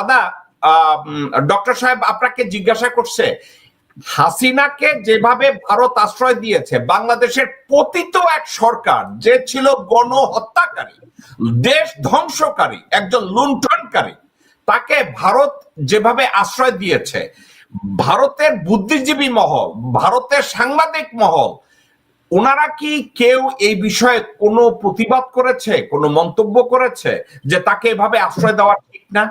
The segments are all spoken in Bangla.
দাদা ডক্টর সাহেব আপনাকে জিজ্ঞাসা করছে, হাসিনাকে যেভাবে ভারত আশ্রয় দিয়েছে, বাংলাদেশের পতিত এক সরকার যে ছিল গণহত্যাকারী, দেশ ধ্বংসকারী, একজন লুণ্ঠনকারী, তাকে ভারত যেভাবে আশ্রয় দিয়েছে, ভারতের বুদ্ধিজীবী মহল, ভারতের সাংবাদিক মহল, ওনারা কি কেউ এই বিষয়ে কোনো প্রতিবাদ করেছে, কোনো মন্তব্য করেছে যে তাকে এভাবে আশ্রয় দেওয়া ঠিক না?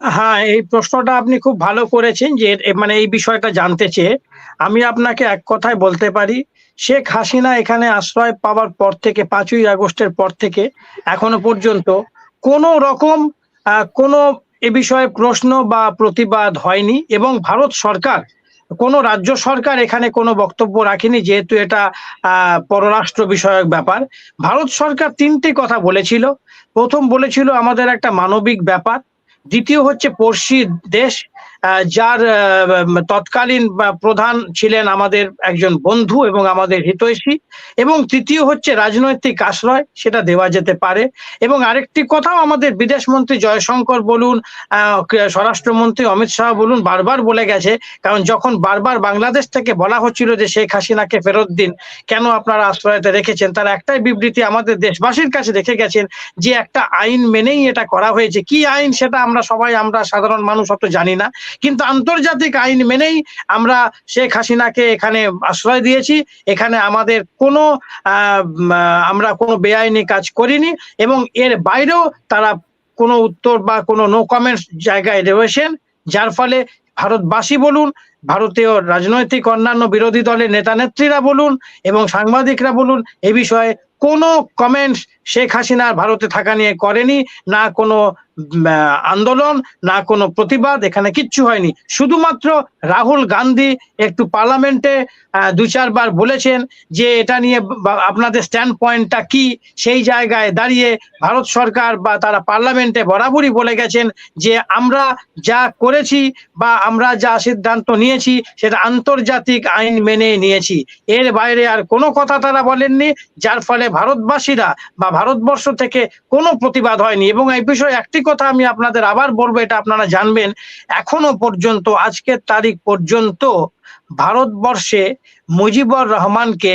হ্যাঁ এই প্রশ্নটা আপনি খুব ভালো করেছেন যে মানে এই বিষয়টা জানতে চেয়ে। আমি আপনাকে এক কথায় বলতে পারি, শেখ হাসিনা এখানে আশ্রয় পাওয়ার পর থেকে, পাঁচই আগস্টের পর থেকে, এখনও পর্যন্ত কোনো রকম কোনো এ বিষয়ে প্রশ্ন বা প্রতিবাদ হয়নি এবং ভারত সরকার, কোনো রাজ্য সরকার এখানে কোনো বক্তব্য রাখেনি, যেহেতু এটা পররাষ্ট্র বিষয়ক ব্যাপার। ভারত সরকার তিনটি কথা বলেছিল। প্রথম বলেছিল, আমাদের একটা মানবিক ব্যাপার দ্বিতীয় হচ্ছে পড়শি দেশ যার তৎকালীন প্রধান ছিলেন আমাদের একজন বন্ধু এবং আমাদের হিতৈষী। এবং তৃতীয় হচ্ছে রাজনৈতিক আশ্রয়, সেটা দেওয়া যেতে পারে। এবং আরেকটি কথাও আমাদের বিদেশ মন্ত্রী জয়শঙ্কর বলুন স্বরাষ্ট্রমন্ত্রী অমিত শাহ বলুন, বারবার বলে গেছে, কারণ যখন বারবার বাংলাদেশ থেকে বলা হচ্ছিল যে শেখ হাসিনাকে ফেরত দিন, কেন আপনারা আশ্রয়তে রেখেছেন? তার একটাই বিবৃতি আমাদের দেশবাসীর কাছে রেখে গেছেন যে একটা আইন মেনেই এটা করা হয়েছে। কি আইন সেটা আমরা সবাই, আমরা সাধারণ মানুষ অত জানি না। কিন্তু আন্তর্জাতিক আইন মেনেই আমরা শেখ হাসিনাকে এখানে আশ্রয় দিয়েছি। এখানে আমাদের কোনো আমরা কোনো বেআইনি কাজ করিনি এবং এর বাইরেও তারা কোনো উত্তর বা কোনো নো কমেন্টস জায়গায় রয়েছেন, যার ফলে ভারতবাসী বলুন, ভারতীয় রাজনৈতিক অন্যান্য বিরোধী দলের নেতা নেত্রীরা বলুন এবং সাংবাদিকরা বলুন, এ বিষয়ে কোনো কমেন্টস শেখ হাসিনার ভারতে থাকা নিয়ে করেনি, না কোনো আন্দোলন, না কোনো প্রতিবাদ, এখানে কিচ্ছু হয়নি। শুধুমাত্র রাহুল গান্ধী একটু পার্লামেন্টে দু চারবার বলেছেন যে এটা নিয়ে আপনাদের স্ট্যান্ড পয়েন্টটা কি? সেই জায়গায় দাঁড়িয়ে ভারত সরকার বা তারা পার্লামেন্টে বরাবরই বলে গেছেন যে আমরা যা করেছি বা আমরা যা সিদ্ধান্ত নিয়েছি, সেটা আন্তর্জাতিক আইন মেনে নিয়েছি। এর বাইরে আর কোনো কথা তারা বলেননি, যার ফলে ভারতবাসীরা বা ভারতবর্ষ থেকে কোনো প্রতিবাদ হয়নি। এবং এই বিষয়ে একটি কথা আমি আপনাদের আবার বলব, এটা আপনারা জানবেন। এখনও পর্যন্ত আজকের তারিখ পর্যন্ত ভারতবর্ষে মুজিবুর রহমানকে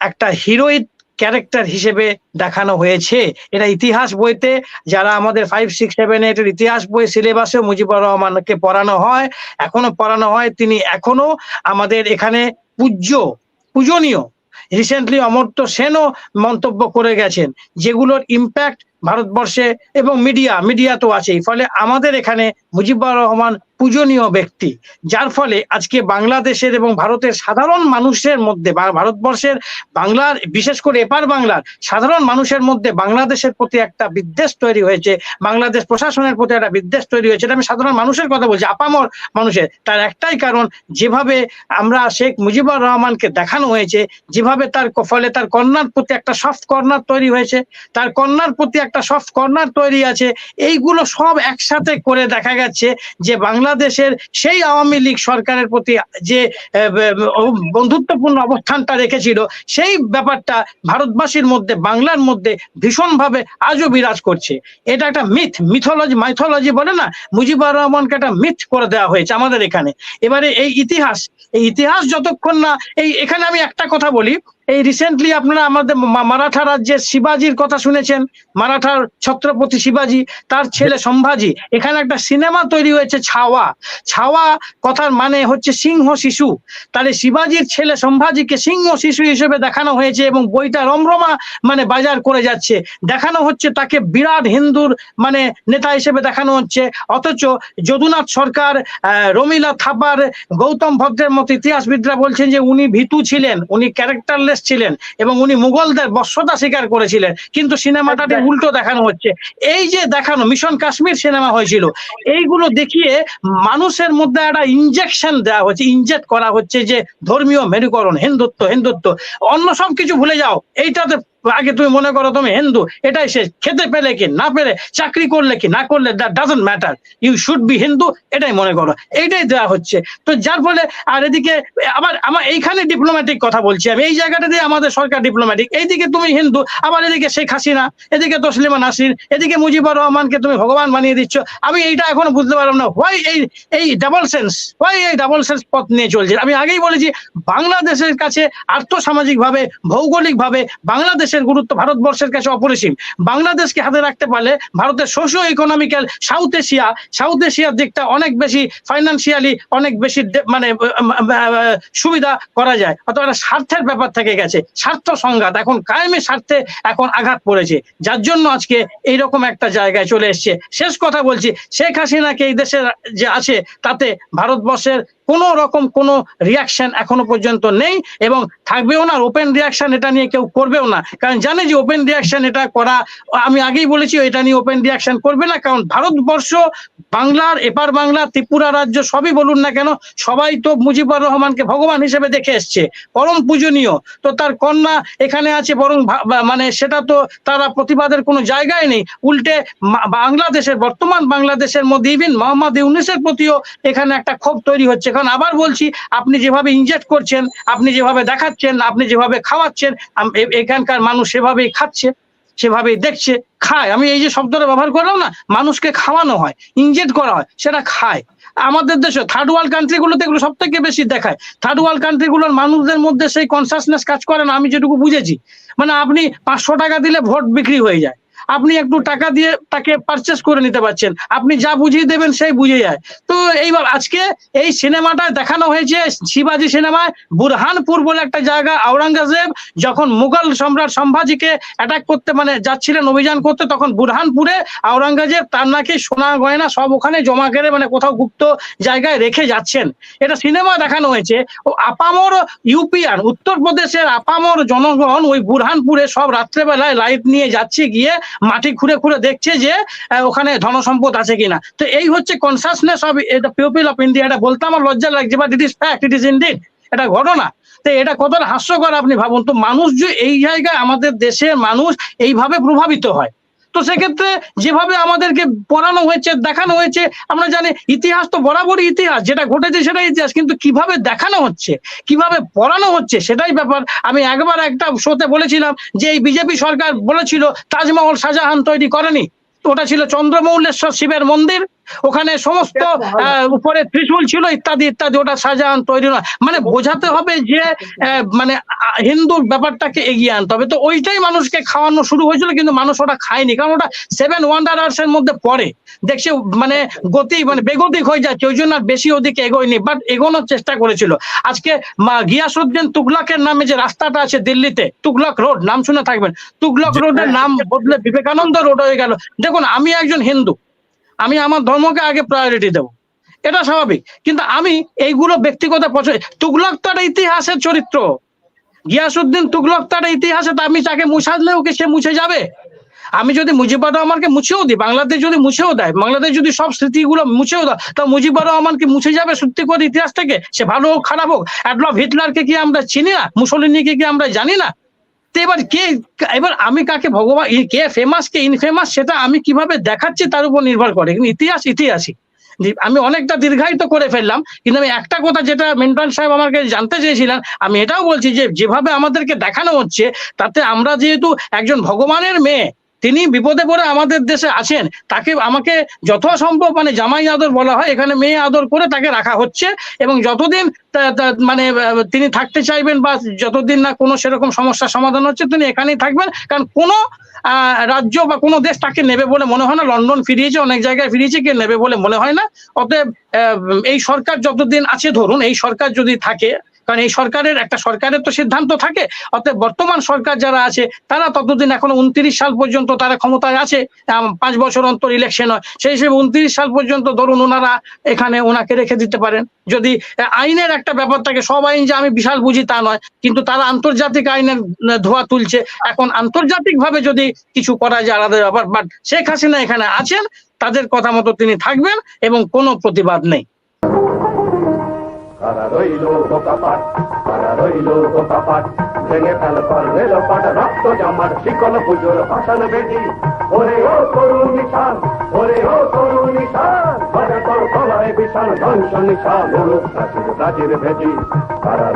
একটা হিরোইক ক্যারেক্টার হিসেবে দেখানো হয়েছে। এটা ইতিহাস বইতে, যারা আমাদের ফাইভ সিক্স সেভেন এইটের ইতিহাস বই সিলেবাসে মুজিবুর রহমানকে পড়ানো হয়, এখনও পড়ানো হয়, তিনি এখনও আমাদের এখানে পূজ্য, পূজনীয় রিসেন্টলি অমর্ত্য সেনও মন্তব্য করে গেছেন যেগুলোর ইম্প্যাক্ট ভারতবর্ষে এবং মিডিয়া মিডিয়া তো আছেই। ফলে আমাদের এখানে মুজিবুর রহমান পূজনীয় ব্যক্তি। যার ফলে আজকে বাংলাদেশের এবং ভারতের সাধারণ মানুষের মধ্যে বা ভারতবর্ষের বাংলার, বিশেষ করে এপার বাংলার সাধারণ মানুষের মধ্যে বাংলাদেশের প্রতি একটা বিদ্বেষ তৈরি হয়েছে, বাংলাদেশ প্রশাসনের প্রতি একটা বিদ্বেষ তৈরি হয়েছে। আমি সাধারণ মানুষের কথা বলছি, আপামর মানুষের। তার একটাই কারণ, যেভাবে আমরা শেখ মুজিবুর রহমানকে দেখানো হয়েছে, যেভাবে তার ফলে তার কন্যার প্রতি একটা সফট কর্নার তৈরি হয়েছে, তার কন্যার প্রতি একটা সফট কর্নার তৈরি আছে, এইগুলো সব একসাথে করে দেখা গেছে যে বাংলাদেশের সেই আওয়ামী লীগ সরকারের প্রতি যে বন্ধুত্বপূর্ণ অবস্থানটা রেখেছিল, সেই ব্যাপারটা ভারতবাসীর মধ্যে, বাংলার মধ্যে ভীষণভাবে আজও বিরাজ করছে। এটা একটা মিথ মিথোলজি মাইথোলজি বলে না, মুজিবুর রহমানকে একটা মিথ করে দেওয়া হয়েছে আমাদের এখানে। এবারে এই ইতিহাস এই ইতিহাস যতক্ষণ না, এই, এখানে আমি একটা কথা বলি এই রিসেন্টলি আপনারা আমাদের মারাঠা রাজ্যের শিবাজির কথা শুনেছেন, মারাঠার ছত্রপতি শিবাজি, তার ছেলে সম্ভাজি। এখানে একটা সিনেমা তৈরি হয়েছে, ছাওয়া। ছাওয়া কথার মানে হচ্ছে সিংহ শিশু। তাহলে শিবাজির ছেলে সম্ভাজিকে সিংহ শিশু হিসেবে দেখানো হয়েছে এবং বইটা রমরমা মানে বাজার করে যাচ্ছে। দেখানো হচ্ছে তাকে বিরাট হিন্দুর মানে নেতা হিসেবে দেখানো হচ্ছে। অথচ যদুনাথ সরকার রমিলা থাপার, গৌতম ভদ্রের মতো ইতিহাসবিদরা বলছেন যে উনি ভীতু ছিলেন। উনি ক্যারেক্টারলেস ছিলেন এবং উনি মুঘলদের বর্ষতা স্বীকার করেছিলেন। কিন্তু সিনেমাটাতে উল্টো দেখানো হচ্ছে। এই যে দেখানো মিশন কাশ্মীর সিনেমা হয়েছিল এইগুলো দেখিয়ে মানুষের মধ্যে একটা ইনজেকশন দেওয়া হচ্ছে ইনজেক্ট করা হচ্ছে যে ধর্মীয় মেরুকরণ হিন্দুত্ব হিন্দুত্ব। অন্য সব কিছু ভুলে যাও এইটাতে আগে তুমি মনে করো তুমি হিন্দু, এটাই শেষ। খেতে পেলে কি, না পেলে, চাকরি করলে কি, না করলে that doesn't matter you should be Hindu, এটাই মনে করো। এইটাই দেওয়া হচ্ছে। তো যার ফলে, আর এদিকে, আবার আমার এইখানে ডিপ্লোম্যাটিক কথা বলছি আমি। এই জায়গাটা দিয়ে আমাদের সরকার ডিপ্লোম্যাটিক এইদিকে তুমি হিন্দু, আবার এদিকে শেখ হাসিনা, এদিকে তসলিমা নাসির, এদিকে মুজিবুর রহমানকে তুমি ভগবান বানিয়ে দিচ্ছ। আমি এইটা এখনও বুঝতে পারলাম না হোয়াই এই এই ডাবল সেন্স হোয়াই এই ডাবল সেন্স পথ নিয়ে চলছে? আমি আগেই বলেছি, বাংলাদেশের কাছে আর্থসামাজিক ভাবে ভৌগোলিক ভাবে বাংলাদেশের গুরুত্ব ভারতবর্ষের কাছে অপরিসীম। বাংলাদেশকে হাতে রাখতে পারলে ভারতের socio economical south Asia south এশিয়ার দিকটা অনেক বেশি ফাইন্যান্সিয়ালি অনেক বেশি মানে সুবিধা করা যায়। অথবা স্বার্থের ব্যাপার থেকে গেছে। স্বার্থ সংঘাত এখন কায়েমের স্বার্থে এখন আঘাত পড়েছে। যার জন্য আজকে এইরকম একটা জায়গায় চলে এসছে। শেষ কথা বলছি, শেখ হাসিনাকে এই দেশের যে আছে, তাতে ভারতবর্ষের কোনো রকম কোনো রিয়াকশন এখনও পর্যন্ত নেই এবং থাকবেও না ওপেন রিয়াকশন এটা নিয়ে কেউ করবেও না। কারণ জানে যে ওপেন রিয়াকশন এটা করা, আমি আগেই বলেছি এটা নিয়ে ওপেন রিয়াকশন করবে না, কারণ ভারতবর্ষ, বাংলার, এপার বাংলা, ত্রিপুরা রাজ্য সবই বলুন না কেন, সবাই তো মুজিবুর রহমানকে ভগবান হিসেবে দেখে এসছে। পরম পূজনীয়। তো তার কন্যা এখানে আছে, বরং মানে সেটা তো তারা প্রতিবাদের কোনো জায়গায় নেই। উল্টে বাংলাদেশের, বর্তমান বাংলাদেশের মধ্যে ইভিন মোহাম্মদ ইউনিসের প্রতিও এখানে একটা ক্ষোভ তৈরি হচ্ছে। কারণ আবার বলছি, আপনি যেভাবে ইনজেক্ট করছেন, আপনি যেভাবে দেখাচ্ছেন, আপনি যেভাবে খাওয়াচ্ছেন এখানকার মানুষ সেভাবেই খাচ্ছে, সেভাবেই দেখছে, খায়। আমি এই যে শব্দটা ব্যবহার করলাম না, মানুষকে খাওয়ানো হয় ইনজেক্ট করা হয়, সেটা খায়। আমাদের দেশে থার্ড ওয়ার্ল্ড কান্ট্রিগুলোতে এগুলো সব থেকে বেশি দেখায়। থার্ড ওয়ার্ল্ড কান্ট্রিগুলোর মানুষদের মধ্যে সেই কনসাসনেস কাজ করে না, আমি যেটুকু বুঝেছি। মানে আপনি পাঁচশো টাকা দিলে ভোট বিক্রি হয়ে যায়। আপনি একটু টাকা দিয়ে তাকে পারচেস করে নিতে পারছেন। আপনি যা বুঝিয়ে দেবেন সেই বুঝে যায়। তো এইবার আজকে এই সিনেমাটা দেখানো হয়েছে শিবাজি সিনেমায় বুরহানপুর বলে একটা জায়গা, আওরঙ্গজেব, যখন মুঘল সম্রাট সম্ভাজিকে অ্যাটাক করতে মানে যাচ্ছিলেন, অভিযান করতে, তখন বুরহানপুরে আওরঙ্গজেব তার নাকি সোনা গয়না সব ওখানে জমা করে মানে কোথাও গুপ্ত জায়গায় রেখে যাচ্ছেন। এটা সিনেমা দেখানো হয়েছে। ও আপামর ইউপিয়ান উত্তরপ্রদেশের আপামর জনগণ ওই বুরহানপুরে সব রাত্রেবেলায় লাইট নিয়ে যাচ্ছে গিয়ে মাটি খুঁড়ে খুঁড়ে দেখছে যে ওখানে ধনসম্পদ আছে কিনা। তো এই হচ্ছে কনসাসনেস অফ এটা পিপল অফ ইন্ডিয়া এটা বলতে আমার লজ্জা লাগছে but it is fact it is indeed এটা ঘটনা। তো এটা কতটা হাস্যকর আপনি ভাবুন। তো মানুষ যে এই জায়গায় আমাদের দেশের মানুষ এইভাবে প্রভাবিত হয়। তো সেক্ষেত্রে যেভাবে আমাদেরকে পড়ানো হয়েছে, দেখানো হয়েছে, আমরা জানি ইতিহাস তো বরাবরই ইতিহাস, যেটা ঘটেছে সেটাই ইতিহাস, কিন্তু কীভাবে দেখানো হচ্ছে, কীভাবে পড়ানো হচ্ছে সেটাই ব্যাপার। আমি একবার একটা শোতে বলেছিলাম যে এই বিজেপি সরকার বলেছিল, তাজমহল শাহজাহান তৈরি করেনি। ওটা ছিল চন্দ্রমৌলেশ্বর শিবের মন্দির। ওখানে সমস্ত আহ, উপরে ত্রিশূল ছিল ইত্যাদি ইত্যাদি ওটা শাহজাহান তৈরি নয়। মানে বোঝাতে হবে যে আহ, মানে আহ, হিন্দুর ব্যাপারটাকে এগিয়ে আনতে হবে। তো ওইটাই মানুষকে খাওয়ানো শুরু হয়েছিল কিন্তু মানুষ ওটা খায়নি। কারণ ওটা সেভেন ওয়ান্ডারার্স এর মধ্যে পড়ে। দেখছে মানে গতি মানে বেগতিক হয়ে যাচ্ছে। ওই জন্য আর বেশি ওদিকে এগোয়নি বাট এগোনোর চেষ্টা করেছিল। আজকে মা- গিয়াসুদ্দিন তুগলকের নামে যে রাস্তাটা আছে দিল্লিতে তুগলক রোড নাম শুনে থাকবেন। তুগলক রোডের নাম বদলে বিবেকানন্দ রোড হয়ে গেল। দেখুন আমি একজন হিন্দু। আমি আমার ধর্মকে আগে প্রায়োরিটি দেবো। এটা স্বাভাবিক। কিন্তু আমি এইগুলো ব্যক্তিগত পছন্দ তুগলক তার ইতিহাসের চরিত্র। গিয়াসুদ্দিন তুগলক তার ইতিহাসে আমি তাকে মুছালেও কি সে মুছে যাবে? আমি যদি মুজিবুর রহমানকে মুছেও দিই, বাংলাদেশ যদি মুছেও দেয়, বাংলাদেশ যদি সব স্মৃতিগুলো মুছেও দেয়, তা মুজিবুর রহমান কি মুছে যাবে সত্যি করে ইতিহাস থেকে? সে ভালো হোক, খারাপ হোক। অ্যাডলফ হিটলারকে কি আমরা চিনি না? মুসলিনীকে কি আমরা জানি না? এবার কে, এবার আমি কাকে ভগবান কে ফেমাস কে ইনফেমাস সেটা আমি কীভাবে দেখাচ্ছি তার উপর নির্ভর করে। কিন্তু ইতিহাস ইতিহাসই। আমি অনেকটা দীর্ঘায়িত করে ফেললাম, কিন্তু আমি একটা কথা যেটা মেন্টন সাহেব আমাকে জানতে চেয়েছিলেন, আমি এটাও বলছি যে যেভাবে আমাদেরকে দেখানো হচ্ছে, তাতে আমরা যেহেতু একজন ভগবানের মেয়ে তিনি বিপদে পড়ে আমাদের দেশে আছেন তাকে আমাকে যথাসম্ভব মানে জামাই আদর বলা হয়, এখানে মেয়ে আদর করে তাকে রাখা হচ্ছে এবং যতদিন মানে তিনি থাকতে চাইবেন বা যতদিন না কোনো সেরকম সমস্যার সমাধান হচ্ছে, তিনি এখানেই থাকবেন, কারণ কোনো রাজ্য বা কোনো দেশ তাকে নেবে বলে মনে হয় না, লন্ডন ফিরিয়েছে, অনেক জায়গায় ফিরিয়েছে কে নেবে বলে মনে হয় না, অতএব এই সরকার যতদিন আছে ধরুন, এই সরকার যদি থাকে কারণ এই সরকারের একটা সরকারের তো সিদ্ধান্ত থাকে। অতএব বর্তমান সরকার যারা আছে, তারা ততদিন এখনও উনত্রিশ সাল পর্যন্ত তারা ক্ষমতায় আছে। পাঁচ বছর অন্তর ইলেকশন হয়। সেই হিসেবে উনত্রিশ সাল পর্যন্ত ধরুন ওনারা এখানে ওনাকে রেখে দিতে পারেন। যদি আইনের একটা ব্যাপার থাকে, সব আইন যে আমি বিশাল বুঝি তা নয়। কিন্তু তারা আন্তর্জাতিক আইনের ধোয়া তুলছে। এখন আন্তর্জাতিক ভাবে যদি কিছু করা যায় আলাদা ব্যাপার বাট শেখ হাসিনা এখানে আছেন, তাদের কথা মতো তিনি থাকবেন এবং কোনো প্রতিবাদ নেই। কারা রইল বোকাপাট তারা রইল বোকাপাট কপাট ভেঙে ফেল পর রেল পাট, রক্ত জামার শিকল পুজোর ভাষণ বেটি। ওরে ও তরুণ নিশান, ওরে ও তরুণ নিশান তোর বিশাল ধ্বংস নিশান প্রাচীর ভেদি তারা